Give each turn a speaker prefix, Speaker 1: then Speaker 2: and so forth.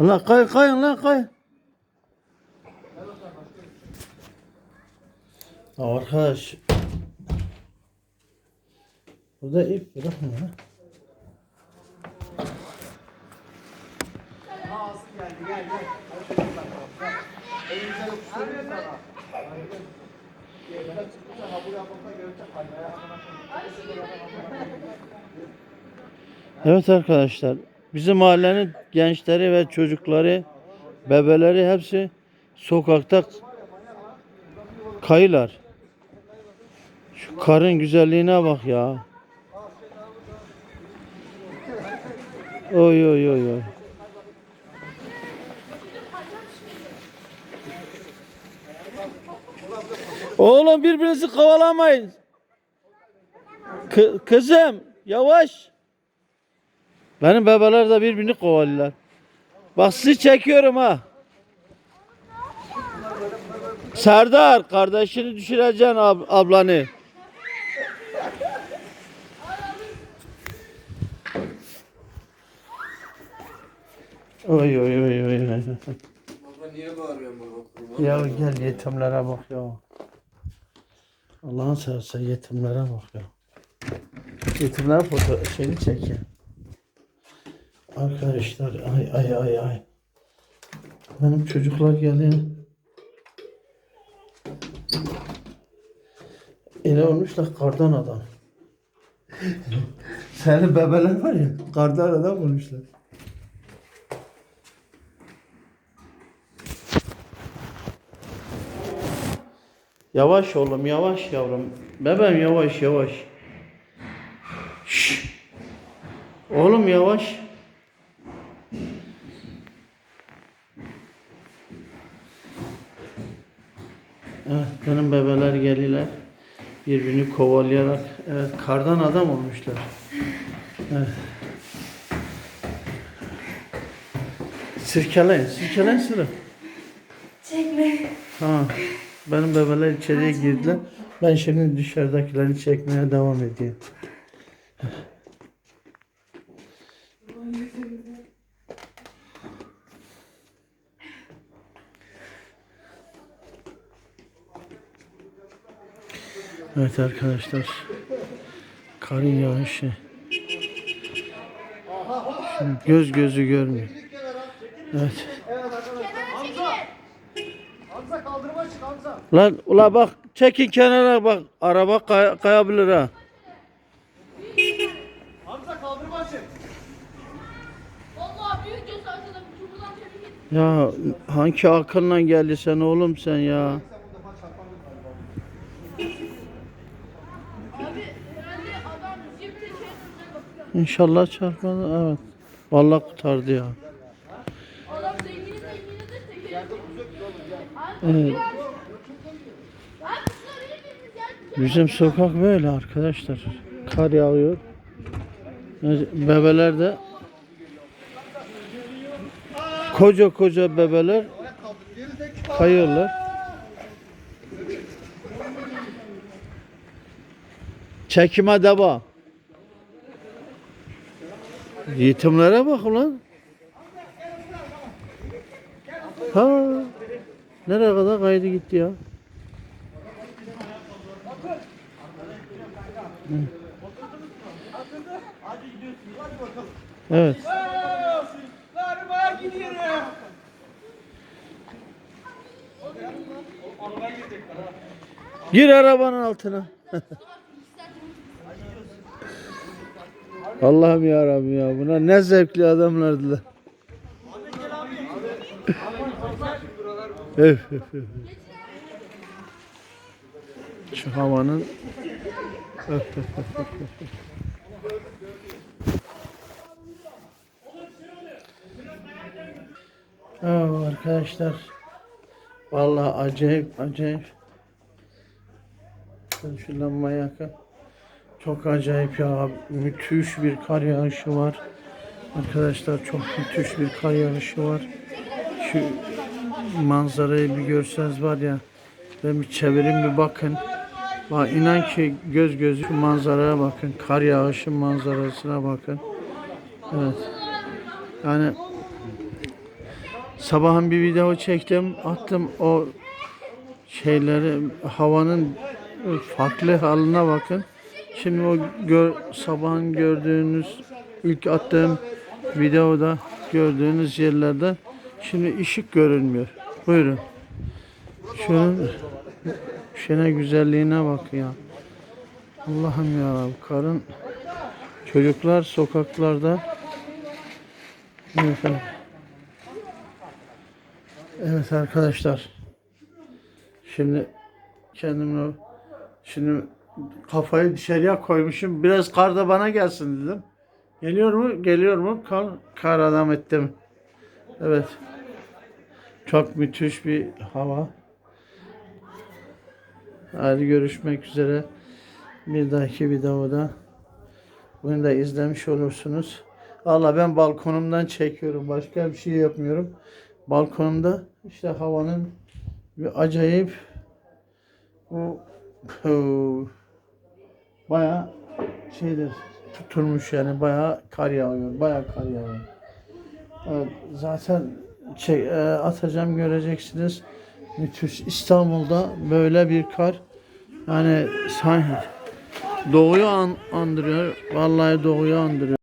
Speaker 1: Lan kay kayın lan kay. Arkadaş. Burada ip bırakma lan. Evet arkadaşlar. Bizim mahallenin gençleri ve çocukları, bebeleri hepsi sokakta kayılar. Şu karın güzelliğine bak ya. Oy oy oy oy. Oğlum birbirinizi kovalamayın. Kı- kızım yavaş. Benim bebeler de birbirini kovalıyorlar. Bak sizi çekiyorum ha. Serdar kardeşini düşüreceksin ab- ablanı. Oy oy oy oy.
Speaker 2: Baba niye bağırıyorsun baba?
Speaker 1: Ya gel yetimlere bak ya. Allah'ın seversen yetimlere bak ya. Yetimlere foto şeyini çek ya. Arkadaşlar ay ay ay ay. Benim çocuklar geliyor. Ele olmuşlar kardan adam. Senin bebeler var ya kardan adam olmuşlar. Yavaş oğlum yavaş yavrum. Bebeğim yavaş yavaş. Şşş. Oğlum yavaş. Evet benim bebeler geliyorlar. Birbirini kovalayarak evet, kardan adam olmuşlar. Evet. Sirkeleyin, sirkeleyin sırf.
Speaker 3: Çekme.
Speaker 1: Ha, benim bebeler içeriye girdiler. Ben şimdi dışarıdakileri çekmeye devam edeyim. Evet arkadaşlar. Karın yağışı. Şimdi göz gözü görmüyor. Evet.
Speaker 2: Hamza kaldırıma çık Hamza.
Speaker 1: Lan ula bak çekin kenara bak araba kay- kayabilir ha.
Speaker 2: Hamza kaldırıma çık.
Speaker 3: Vallahi büyük tebrik ederim.
Speaker 1: Ya hangi akılla geldi sen oğlum sen ya?
Speaker 3: Abi herhalde adam jip teker bakıyor.
Speaker 1: İnşallah çarpmadı evet. Vallahi kurtardı ya.
Speaker 3: Adam zengini zengini de teker.
Speaker 1: Evet. Bizim sokak böyle arkadaşlar. Kar yağıyor. Bebeler de koca koca bebeler kayıyorlar. Çekime devam. Yetimlere bak ulan. Ha. Nereye kadar kaydı gitti ya? Evet. Gir arabanın altına. Allah'ım ya Rabbi ya. Bunlar ne zevkli adamlardılar. Öf, havanın öf, öf, öf, öf, öf. Oh, arkadaşlar vallahi acayip acayip şu lambayı yakayım. Çok acayip ya. Müthiş bir kar yağışı var. Arkadaşlar çok müthiş bir kar yağışı var. Şu manzarayı bir görseniz var ya. Ben bir çevireyim bir bakın. Bak inan ki göz gözü şu manzaraya bakın. Kar yağışı manzarasına bakın. Evet. Yani sabahın bir video çektim. Attım o şeyleri havanın farklı haline bakın. Şimdi o gör, sabahın gördüğünüz ilk attığım videoda gördüğünüz yerlerde şimdi ışık görünmüyor. Buyurun. Şunun şuna güzelliğine bak ya. Allah'ım ya karın çocuklar sokaklarda Evet, evet arkadaşlar. Şimdi kendimle şimdi kafayı dışarıya koymuşum. Biraz kar da bana gelsin dedim. Geliyor mu? Geliyor mu? Kar, kar adam ettim. Evet. Çok müthiş bir hava. Hadi görüşmek üzere. Bir dahaki videoda. Bunu da izlemiş olursunuz. Valla ben balkonumdan çekiyorum. Başka bir şey yapmıyorum. Balkonumda işte havanın bir acayip bu baya şeydir tutulmuş yani baya kar yağıyor. Baya kar yağıyor. Evet, zaten şey, atacağım göreceksiniz. Müthiş. İstanbul'da böyle bir kar yani sanki doğuyu an, andırıyor. Vallahi doğuyu andırıyor.